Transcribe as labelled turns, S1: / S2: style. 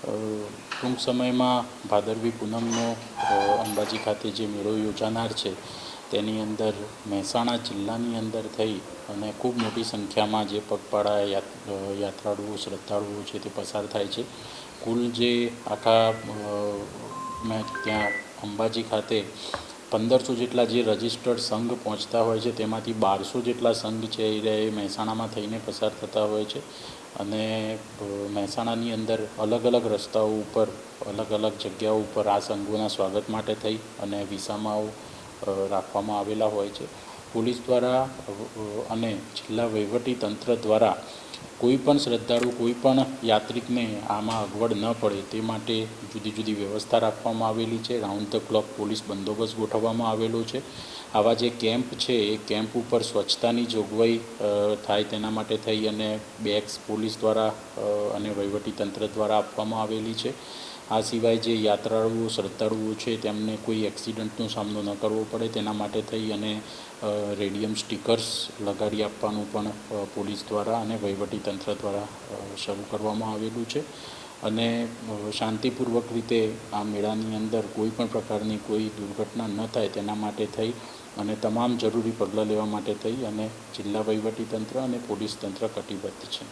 S1: ટૂંક સમયમાં ભાદરવી પૂનમનો અંબાજી ખાતે જે મેળો યોજાનાર છે, તેની અંદર મહેસાણા જિલ્લાની અંદર થઈ અને ખૂબ મોટી સંખ્યામાં જે પગપાળા યાત્રાળુઓ, શ્રદ્ધાળુઓ છે તે પસાર થાય છે. કુલ જે આખા મેં ત્યાં અંબાજી ખાતે પંદરસો જેટલા જે રજિસ્ટર્ડ સંઘ પહોંચતા હોય છે, તેમાંથી બારસો જેટલા સંઘ છે એ મહેસાણામાં થઈને પસાર થતા હોય છે. અને મહેસાણાની અંદર અલગ અલગ રસ્તાઓ ઉપર, અલગ અલગ જગ્યાઓ ઉપર આ સંઘોના સ્વાગત માટે થઈ અને વિસામાઓ રાખવામાં આવેલા હોય છે. પોલીસ દ્વારા અને જિલ્લા વહીવટી તંત્ર દ્વારા કોઈ પણ શ્રદ્ધાળુ કોઈ પણ યાત્રિકને આમાં અગવડ ન પડે તે માટે જુદી જુદી વ્યવસ્થા રાખવામાં આવેલી છે. રાઉન્ડ ધ ક્લોક પોલીસ બંદોબસ્ત ગોઠવવામાં આવેલો છે. આવા જે કેમ્પ છે, એ કેમ્પ ઉપર સ્વચ્છતાની જોગવાઈ થાય તેના માટે થઈ અને બેગ્સ પોલીસ દ્વારા અને વહીવટી તંત્ર દ્વારા આપવામાં આવેલી છે. આ સિવાય જે યાત્રાળુઓ, શ્રદ્ધાળુઓ છે, તેમને કોઈ એક્સિડન્ટનો સામનો ન કરવો પડે. તેના માટે થઈ અને રેડિયમ સ્ટીકર્સ લગાડી આપવાનું પણ પોલીસ દ્વારા અને વહીવટી તંત્ર દ્વારા શરૂ કરવામાં આવેલું છે. અને શાંતિપૂર્વક રીતે આ મેળાની અંદર કોઈ પણ પ્રકારની કોઈ દુર્ઘટના ન થાય તેના માટે થઈ અને તમામ જરૂરી પગલાં લેવા માટે થઈ અને જિલ્લા વહીવટી તંત્ર અને પોલીસ તંત્ર કટિબદ્ધ છે.